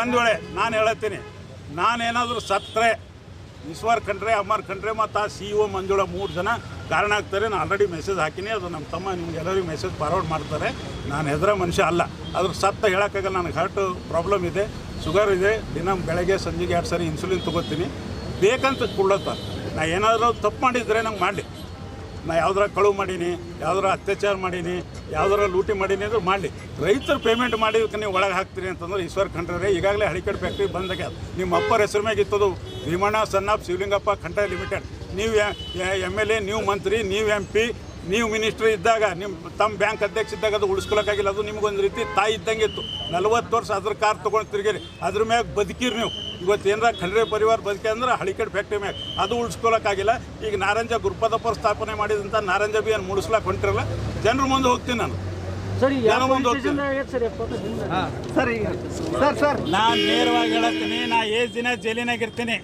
ಒಂದು ವೇಳೆ ನಾನು ಹೇಳತ್ತೀನಿ. ನಾನೇನಾದರೂ ಸತ್ತರೆ ಈಶ್ವರ್ ಖಂಡ್ರೆ, ಅಮರ್ ಖಂಡ್ರೆ ಮತ್ತು ಆ ಸಿ ಒ ಮಂಜುಳ ಮೂರು ಜನ ಕಾರಣ ಆಗ್ತಾರೆ. ನಾನು ಆಲ್ರೆಡಿ ಮೆಸೇಜ್ ಹಾಕಿನಿ. ಅದು ನಮ್ಮ ತಮ್ಮ ನಿಮ್ಗೆ ಎಲ್ಲರಿಗೂ ಮೆಸೇಜ್ ಫಾರ್ವರ್ಡ್ ಮಾಡ್ತಾರೆ. ನಾನು ಹೆದರ ಮನುಷ್ಯ ಅಲ್ಲ. ಅದ್ರ ಸತ್ತ ಹೇಳೋಕ್ಕಾಗಲ್ಲ. ನನಗೆ ಹಾರ್ಟ್ ಪ್ರಾಬ್ಲಮ್ ಇದೆ ಶುಗರ್ ಇದೆ. ದಿನ ಬೆಳಗ್ಗೆ ಸಂಜೆಗೆ ಎರಡು ಸಾರಿ ಇನ್ಸುಲಿನ್ ತೊಗೋತೀನಿ. ಬೇಕಂತ ಕೊಡ್ಲತ್ತ ನಾ ಏನಾದರೂ ತಪ್ಪು ಮಾಡಿದರೆ ನಂಗೆ ಮಾಡಲಿ. ನಾ ಯಾವ್ದಾರ ಕಳುವು ಮಾಡೀನಿ, ಯಾವ್ದಾರ ಅತ್ಯಾಚಾರ ಮಾಡೀನಿ, ಯಾವ್ದಾರ ಲೂಟಿ ಮಾಡೀನಿ ಅಂದ್ರೆ ಮಾಡಲಿ. ರೈತರು ಪೇಮೆಂಟ್ ಮಾಡಿದಕ್ಕೆ ನೀವು ಒಳಗೆ ಹಾಕ್ತೀರಿ ಅಂತಂದ್ರೆ ಈಶ್ವರ್ ಖಂಡ್ರೆ, ಈಗಾಗಲೇ ಹಳಿಕಡ್ ಫ್ಯಾಕ್ಟ್ರಿ ಬಂದಾಗ ನಿಮ್ಮ ಅಪ್ಪರ ಹೆಸರು ಮ್ಯಾಗ ಇತ್ತದು ಭೀಮಣ್ಣ ಸನ್ನಾಪ್ ಶಿವಲಿಂಗಪ್ಪ, ಖಂಡ್ರೆ ಲಿಮಿಟೆಡ್ ನೀವು ಎಂ ಎಲ್ ಎ ನೀವು ಮಂತ್ರಿ, ನೀವು ಎಂ ಪಿ ನೀವು ಮಿನಿಸ್ಟ್ರ್ ಇದ್ದಾಗ ನಿಮ್ಮ ತಮ್ಮ ಬ್ಯಾಂಕ್ ಅಧ್ಯಕ್ಷ ಇದ್ದಾಗ ಅದು ಉಳಿಸ್ಕೊಳಕ್ಕಾಗಿಲ್ಲ. ಅದು ನಿಮ್ಗೊಂದು ರೀತಿ ತಾಯಿ ಇದ್ದಂಗೆ ಇತ್ತು. ನಲ್ವತ್ತು ವರ್ಷ ಅದ್ರ ಕಾರ್ ತೊಗೊಂಡು ತಿರುಗಿರಿ. ಅದ್ರ ಮ್ಯಾಗ ಬದುಕಿರಿ ನೀವು. ಇವತ್ತು ಏನರ ಖಂಡ್ರೆ ಪರಿವಾರ ಬದುಕೆ ಅಂದ್ರೆ ಹಳಿಕಡ್ ಫ್ಯಾಕ್ಟ್ರಿ ಮ್ಯಾಗ. ಅದು ಉಳಿಸ್ಕೊಳಕ್ಕಾಗಿಲ್ಲ. ಈಗ ನಾರಂಜ ಗುರುಪದಪ್ಪ ಸ್ಥಾಪನೆ ಮಾಡಿದಂಥ ನಾರಂಜ ಬಿ ಏನು ಮುಡಿಸ್ಲಾಕ್ ಹೊಂಟಿರಲ್ಲ? ಜನರು ಮುಂದೆ ಹೋಗ್ತೀನಿ ನಾನು. ಸರಿ ಸರ್ ಸರ್ ಈಗ ಸರ್ ಸರ್ ನಾನು ನೇರವಾಗಿ ಹೇಳತ್ತೀನಿ ನಾ ಏಜ್ ದಿನ ಜೈಲಿನಾಗ ಇರ್ತೀನಿ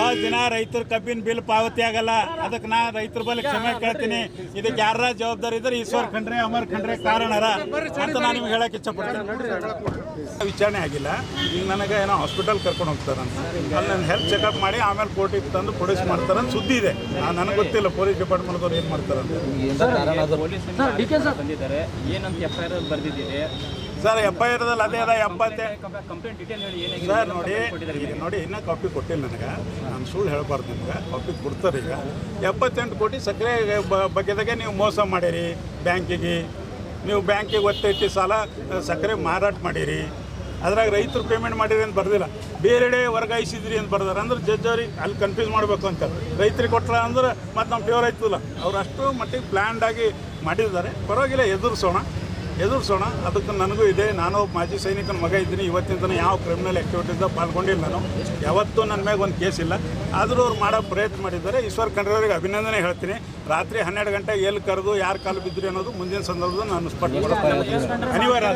ಆ ದಿನ ರೈತರ ಕಬ್ಬಿನ ಬಿಲ್ ಪಾವತಿ ಆಗಲ್ಲ. ಅದಕ್ಕೆ ನಾ ರೈತರ ಬಳಿ ಕ್ಷಮೆ ಕೇಳ್ತೀನಿ. ಇದಕ್ಕೆ ಯಾರ ಜವಾಬ್ದಾರಿ ಇದ್ರೆ ಈಶ್ವರ್ ಖಂಡ್ರೆ ಅಮರ್ ಖಂಡ್ರೆ ಕಾರಣರ ಅಂತ ನಾನು ನಿಮ್ಗೆ ಹೇಳಕ್ ಇಷ್ಟಪಡ್ತೀನಿ. ವಿಚಾರಣೆ ಆಗಿಲ್ಲ. ಈಗ ನನಗೆ ಏನೋ ಹಾಸ್ಪಿಟಲ್ ಕರ್ಕೊಂಡು ಹೋಗ್ತಾರಂತ. ಅಲ್ಲಿ ನನ್ನ ಹೆಲ್ತ್ ಚೆಕಪ್ ಮಾಡಿ ಆಮೇಲೆ ಕೋರ್ಟಿಗೆ ತಂದು ಪೊಲೀಸ್ ಮಾಡ್ತಾರಂತ ಸುದ್ದಿ ಇದೆ. ನನಗೆ ಗೊತ್ತಿಲ್ಲ ಪೊಲೀಸ್ ಡಿಪಾರ್ಟ್ಮೆಂಟ್ದವ್ರು ಏನು ಮಾಡ್ತಾರಂತ. ಸರ್ ಎಪ್ಪ ಎಫ್ ಐ ಆರ್ ಬರ್ದಿದ್ದೀರಿ. ಸರ್ ಎಫ್ ಐ ಆರ್ದಲ್ಲಿ ಅದೇ ಅದ ಎಪ್ಪತ್ತೆ ಕಂಪ್ಲೇಂಟ್ ಡೀಟೇಲ್ ಹೇಳಿ ಏನಾಗಿದೆ ಸರ್ ನೋಡಿ ಈಗ ನೋಡಿ ಇನ್ನೂ ಕಾಪಿ ಕೊಟ್ಟಿಲ್ಲ ನನಗೆ. ನಾನು ಸುಳ್ಳು ಹೇಳ್ಬಾರ್ದು ನಿಮ್ಗೆ. ಕಾಪಿ ಕೊಡ್ತಾರೆ ಈಗ. ಎಪ್ಪತ್ತೆಂಟು ಕೋಟಿ ಸಕ್ಕರೆ ಬಗ್ಗೆದಾಗೆ ನೀವು ಮೋಸ ಮಾಡಿರಿ ಬ್ಯಾಂಕಿಗೆ. ನೀವು ಬ್ಯಾಂಕಿಗೆ ಒತ್ತೈತಿ ಸಾಲ ಸಕ್ಕರೆ ಮಾರಾಟ ಮಾಡಿರಿ. ಅದ್ರಾಗ ರೈತರು ಪೇಮೆಂಟ್ ಮಾಡಿರಿ ಅಂತ ಬರ್ದಿಲ್ಲ. ಬೇರೆಡೆ ವರ್ಗಾಯಿಸಿದ್ರಿ ಅಂತ ಬರ್ದಾರೆ. ಅಂದ್ರೆ ಜಡ್ಜ್ ಅವ್ರಿಗೆ ಅಲ್ಲಿ ಕನ್ಫ್ಯೂಸ್ ಮಾಡಬೇಕು ಅಂತ. ರೈತರಿಗೆ ಕೊಟ್ಟರೆ ಅಂದ್ರೆ ಮತ್ತೆ ನಮ್ಮ ಫೇವರ್ ಆಯ್ತಲ್ಲ. ಅವ್ರು ಅಷ್ಟು ಮಟ್ಟಿಗೆ ಪ್ಲ್ಯಾಂಡಾಗಿ ಮಾಡಿದ್ದಾರೆ. ಪರವಾಗಿಲ್ಲ ಎದುರಿಸೋಣ. ಎದುರಿಸೋಣ. ಅದಕ್ಕೆ ನನಗೂ ಇದೆ. ನಾನು ಮಾಜಿ ಸೈನಿಕನ ಮಗ ಇದ್ದೀನಿ. ಇವತ್ತಿನ ತನಕ ಯಾವ ಕ್ರಿಮಿನಲ್ ಆ್ಯಕ್ಟಿವಿಟೀಸ್ದಾಗ ಪಾಲ್ಗೊಂಡಿಲ್ಲ ನಾನು. ಯಾವತ್ತೂ ನನ್ನ ಮ್ಯಾಗ ಒಂದು ಕೇಸ್ ಇಲ್ಲ. ಆದರೂ ಅವ್ರು ಮಾಡೋ ಪ್ರಯತ್ನ ಮಾಡಿದ್ದಾರೆ. ಈಶ್ವರ್ ಖಂಡ್ರೆ ಅಭಿನಂದನೆ ಹೇಳ್ತೀನಿ. ರಾತ್ರಿ ಹನ್ನೆರಡು ಗಂಟೆಗೆ ಎಲ್ಲಿ ಕರೆದು ಯಾರು ಕಾಲು ಬಿದ್ದರು ಅನ್ನೋದು ಮುಂದಿನ ಸಂದರ್ಭದಲ್ಲಿ ನಾನು ಸ್ಪಷ್ಟ ಅನಿವಾರ್ಯ